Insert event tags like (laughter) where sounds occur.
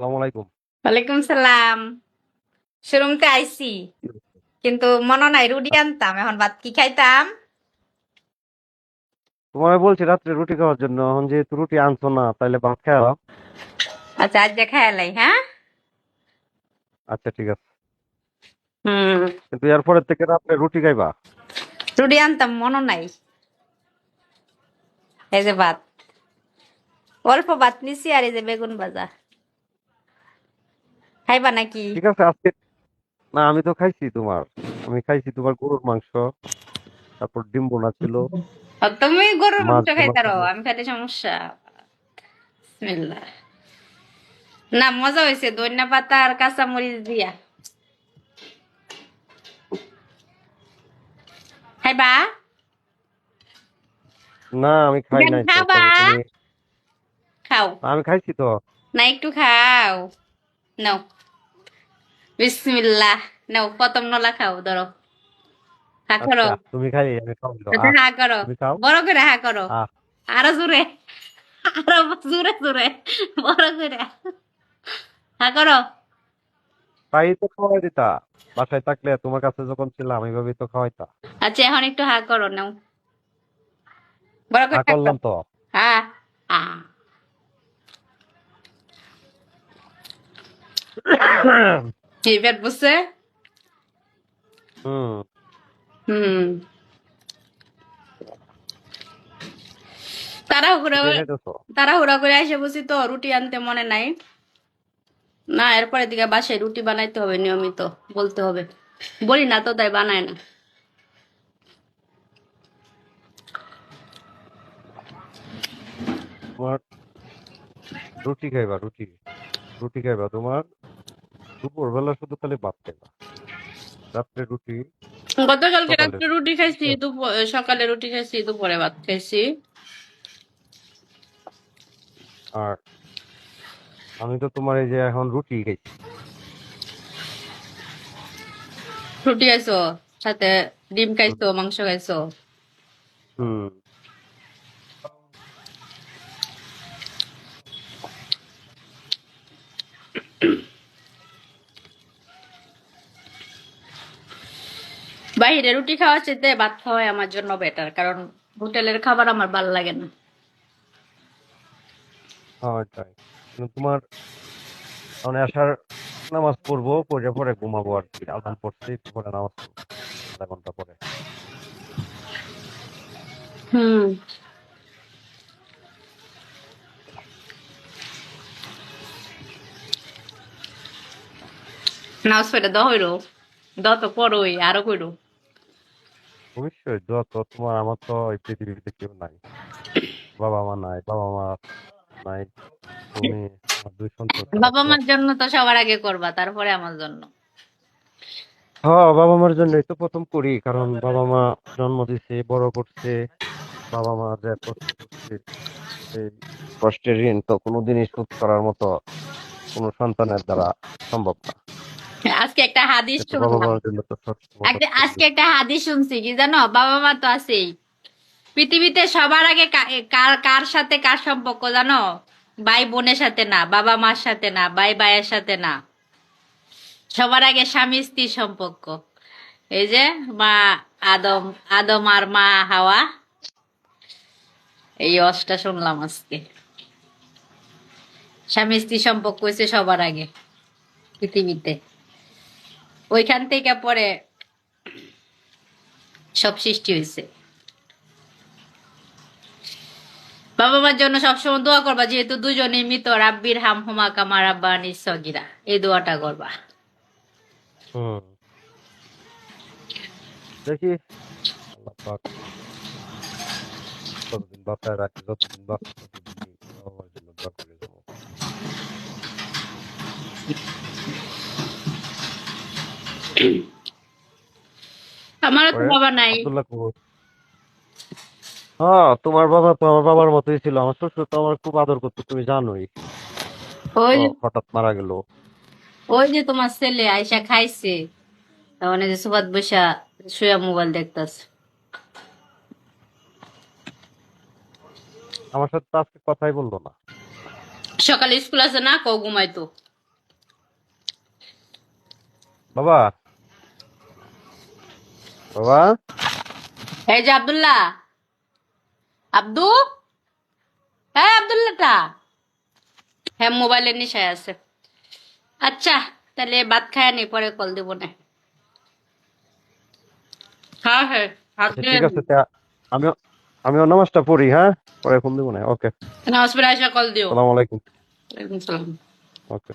আলাইকুম। ওয়ালাইকুম সালাম। শোরুমতে আইছি কিন্তু মনে নাই রুটি আনতাম এখন ভাত কি খাইতাম? তোমায় বলছি রাত্রে রুটি খাওয়ার জন্য এখন যেহেতু রুটি আনছো না তাহলে ভাত খাওয়া আচ্ছা আজ দেখা এলাই হ্যাঁ? আচ্ছা ঠিক আছে। হুম। কিন্তু এরপরের থেকে রাত্রে রুটি খাইবা? রুটি আনতাম মনে নাই। এই যে ভাত অল্প ভাত নিছি আর এই যে বেগুন ভাজা। খাইবা নাকি? ঠিক আছে আজকে না আমি তো খাইছি তোমার। আমি খাইছি তোমার গরুর মাংস তারপর ডিম বোনা ছিল। তুমি গরুর মাংস খাইতারো আমি খাইতে সমস্যা। বিসমিল্লাহ। না মজা হয়েছে ধনিয়া পাতা আর কাঁচা মরিচ দিয়া। খাইবা? না আমি খাই নাই খাবা? খাও। আমি খাইছি তো। না একটু খাও। নাও। বিসমিল্লাহ। নাও প্রথম নলা খাও ধরো। হা করো। আচ্ছা, তুমি খাই আমি খাও আচ্ছা, হা করো। বড় করে হা করো। আরও জোরে। আরও জোরে জোরে। বড় করে। হা করো। তাই তো খাওয়াই দিতা। বাসায় থাকলে তোমার কাছে যখন ছিলাম এইভাবেই তো খাওয়াইতা। আচ্ছা এখন একটু হা করো নাও। বড় করে করলাম তো। হা হা (coughs) কি পেট বুঝছে হুম তাড়াহুড়া? তাড়াহুড়া করে এসে বসি তো রুটি আনতে মনে নাই না এরপরে দিকে বাসায় রুটি বানাইতে হবে নিয়মিত বলতে হবে বলি না তো তাই বানায় না রুটি খাইবা রুটি রুটি খাইবা তোমার দুপুর বেলা শুধু খালি ভাত খাইবা রাত্রে রুটি। গতকালকে সকালে। রাত্রে রুটি খাইছি দুপুর সকালে রুটি খাইছি দুপুরে ভাত খাইছি। আর আমি তো তোমার এই যে এখন রুটি খাইছি। রুটি খাইছো? সাথে ডিম খাইছো মাংস খাইছো? হুম। বাইরে রুটি খাওয়ার চেয়ে ভাত খাওয়াই আমার জন্য বেটার কারণ হোটেলের খাবার আমার ভালো লাগে না। তোমার মানে আসার নামাজ পড়ব পড়ে পরে ঘুমাবো আর কি। আজান পড়ছে পরে নামাজ আধা ঘণ্টা পরে। হুম। নাও সেটা দ হইল। দ তো পড়ই আরও কইরো। অবশ্যই দোয়া তো তোমার আমার তো এই পৃথিবীতে কেউ নাই। বাবা মা নাই বাবা মা নাই তুমি দুই সন্তান বাবা মার জন্য তো সবার আগে করবা তারপরে আমার জন্য। হ্যাঁ বাবা মার জন্যই তো প্রথম করি কারণ বাবা মা জন্ম দিছে বড় করছে বাবা মা যে কষ্ট করছে সেই কষ্টের ঋণ তো কোনোদিনই শোধ করার মতো কোনো সন্তানের দ্বারা সম্ভব না। আজকে একটা হাদিস আজকে একটা হাদিস শুনছি কি জানো? বাবা মা তো আছেই। পৃথিবীতে সবার আগে কার কার সাথে কার সম্পর্ক জানো? ভাই বোনের সাথে না বাবা মার সাথে না ভাই ভাইয়ের সাথে না। সবার আগে স্বামী স্ত্রীর সম্পর্ক। এই যে মা আদম আদম আর মা হাওয়া। এই অসটা শুনলাম আজকে। স্বামী স্ত্রী সম্পর্ক হয়েছে সবার আগে পৃথিবীতে। ওইখান থেকে পরে সব সৃষ্টি হয়েছে। বাবা মার জন্য সবসময় দোয়া করবা, যেহেতু দুজনেই মৃত, রাব্বির হাম হুমা কামা রাব্বানি সগিরা, এই দোয়াটা করবা। দেখি। আল্লাহ পাক। যতদিন বাঁচায় রাখে, যতদিন বাঁচে ততদিনই বাবা মার জন্য দোয়া করে যাব (clears throat) আমারও তো বাবা নাই। আব্দুল্লাহ কবুর হ্যাঁ তোমার বাবা তো বাবার মতোই ছিল। আমার শ্বশুর তো আমার খুব আদর করতো তুমি জানোই। ওই যে হঠাৎ মারা গেল। ওই যে তোমার ছেলে আইসা খাইছে এই যে সুবাদ বৈশা শুয়া মোবাইল দেখতাছে। আমার সাথে তো আজকে কথাই বলল না। সকালে স্কুল আছে না কও ঘুমাইতো। বাবা বাবা? এই যে আব্দুল্লাহ। আব্দু? হ্যাঁ আব্দুল্লাহটা। হ্যাঁ মোবাইলের নিশায় আছে। আচ্ছা তাহলে ভাত খায় নি পরে কল দিব না। হ্যাঁ হ্যাঁ আচ্ছা, ঠিক আছে আমি আমি নামাজটা পড়ি হ্যাঁ? পরে ফোন দেবো না ওকে নামাজ পড়ে আসা কল দিও। সালাম আলাইকুম। ওয়ালাইকুম সালাম। ওকে